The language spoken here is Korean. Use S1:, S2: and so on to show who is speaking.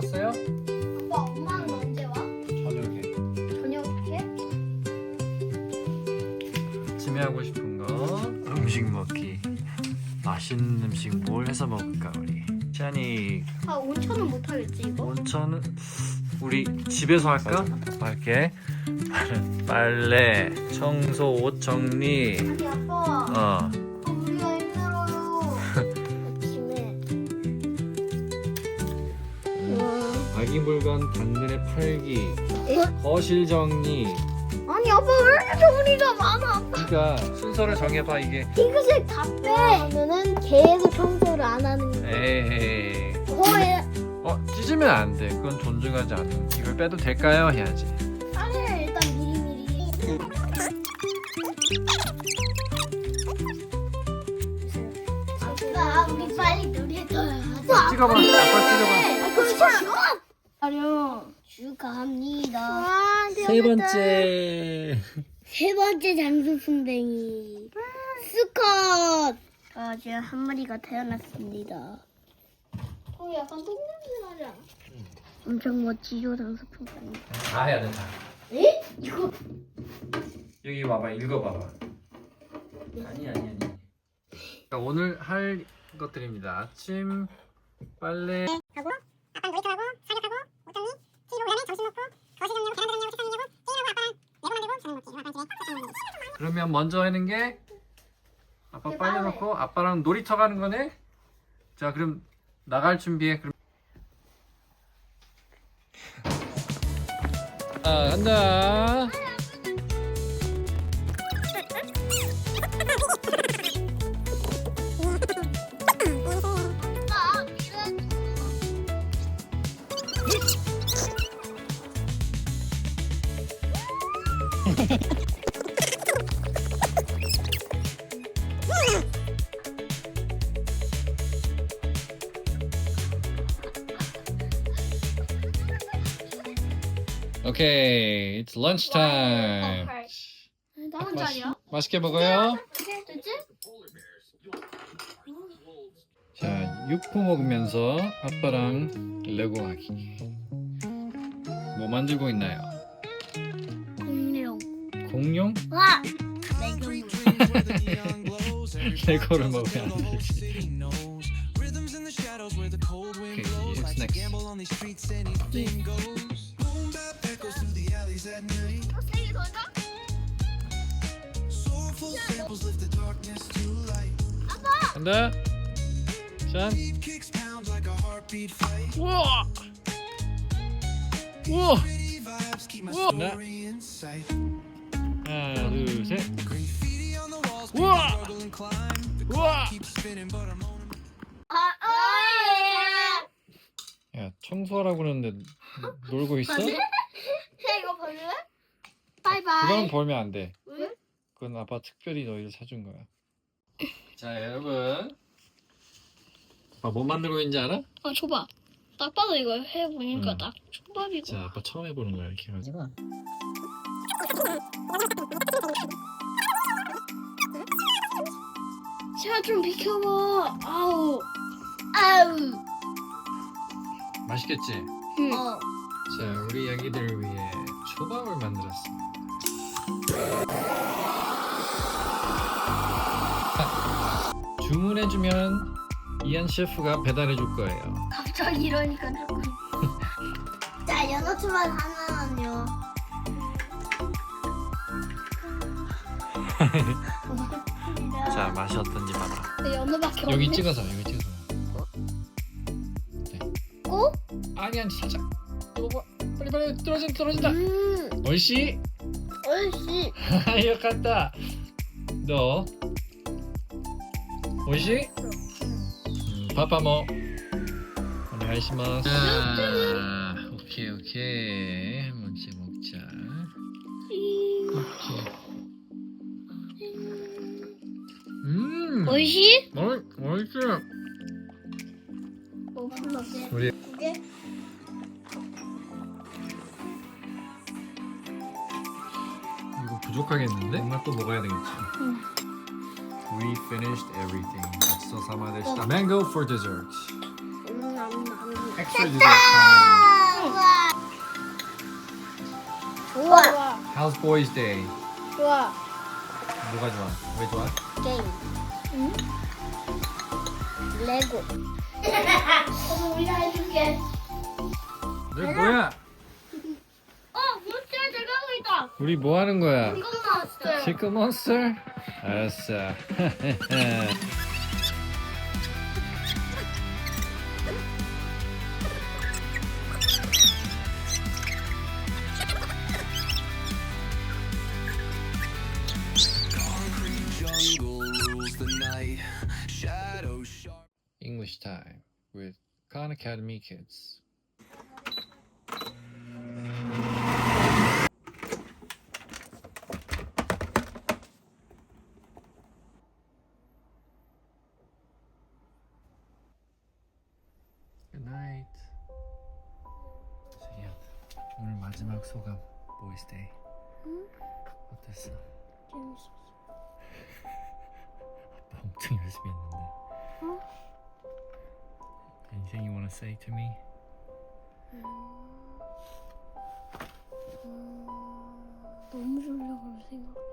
S1: 먹었어요?
S2: 아빠 엄마는 언제 와?
S1: 저녁에.
S2: 저녁에?
S1: 아침에 하고 싶은 거 음식 먹기. 맛있는 음식 뭘 해서 먹을까 우리? 짠이
S2: 아 온천은 못 하겠지 이거?
S1: 온천은 우리 집에서 할까? 할게. 빨래, 청소, 옷 정리.
S2: 아니 아빠
S1: 어. 아기 물건 당근에 팔기.
S2: 에?
S1: 거실 정리.
S2: 아니 아빠 왜 이렇게 정리가 많아
S1: 그러니까 순서를 정해봐 이게.
S2: 핑크색 다 빼 그러면은 계속 청소를 안 하는 거
S1: 에이.
S2: 거에
S1: 어 찢으면 안 돼. 그건 존중하지 않는. 이걸 빼도 될까요? 해야지.
S2: 빨래 일단 미리미리 아빠 우리 빨리 놀이터 가자
S1: 찍어봐. 아빠 찍어봐.
S2: 아 그럼 시원 촬영 축하합니다
S1: 세 번째.
S2: 세 번째 장수 순댕이 수컷 아 지금 한 마리가 태어났습니다 어 약간 똥냄새 나지 않아? 엄청 멋지죠 장수 풍선이
S1: 다 해야 돼 다.
S2: 에? 이거
S1: 여기 와봐 읽어봐봐. 아니 아니 아니. 그러니까 오늘 할 것들입니다. 아침 빨래. 그러면 먼저 하는 게 아빠 빨래 넣고 아빠랑 놀이터 가는 거네. 자 그럼 나갈 준비해. 그럼. 아 간다. 오케이, it's lunch time.
S2: 나 혼자야?
S1: 맛있게 먹어요. 자, 육포 먹으면서 아빠랑 레고 하기. 뭐 만들고 있나요?
S2: 공룡
S1: 공룡?
S2: 와!
S1: 레고를 먹으면 안 되지. Okay, it's next.
S2: 세개 더 줘?
S1: 간다. 짠. 우와. 우와. 우와. 하나. 하나, 둘, 셋. 우와. 우와.
S2: 아, 아,
S1: 야, 청소하라고 그러는데 놀고 있어?
S2: 해 이거 볼래? 바이바이.
S1: 그거는 벌면 안 돼.
S2: 왜?
S1: 그건 아빠 특별히 너희를 사준 거야. 자, 여러분. 아빠 뭐 만들고 있는지 알아?
S2: 아, 줘봐. 딱 봐도 이거 해보니까
S1: 음.
S2: 딱 초밥이고.
S1: 자, 아빠 처음 해보는 거야, 이렇게 해가지고.
S2: 자, 좀 비켜봐. 아우. 아우.
S1: 맛있겠지?
S2: 응. 어.
S1: 자, 우리 아기들을 위해 초밥을 만들었습니다. 주문해주면 이한 셰프가 배달해 줄 거예요.
S2: 갑자기 이러니까 조금. 자, 연어 초밥 하나는요.
S1: 자, 맛이 어떤지 봐봐.
S2: 네, 연어밖에 없네.
S1: 여기 찍어서, 여기 찍어서.
S2: 어?
S1: 아니, 아니, 살짝. 봐. 빨리, 빨리, 떨어진다, 떨어진다.
S2: 음.
S1: 옳지? 음, 뭐. 아, 오케이, 오케이. 한번 씩 먹자. 오케이. 음.
S2: 옳지?
S1: 어, 옳지.
S2: 어, 불렀지.
S1: 우리
S2: 게
S1: 이거 부족하겠는데? 또 먹어야 되겠지. We finished everything. 맛있어 사마데시다. Mango for dessert.
S2: Extra dessert
S1: 좋아. 좋아. How's boys day?
S2: 좋아.
S1: 뭐가 좋아? 왜 좋아?
S2: 게임. 응? 레고. 엄마 우리 해줄게.
S1: 우리 뭐 하는 거야?
S2: 이거 나왔어요.
S1: 치크 몬스터? 알았어.
S3: jungle rules the night. Shadow sharp.
S1: English time with Khan Academy kids. 오늘 마지막 소감 보이스데이 응? 어땠어?
S2: 재밌었어
S1: 아빠 엄청 열심히 했는데 응? Anything you wanna say to me?
S2: 음... 음... 너무 졸려 그럴 생각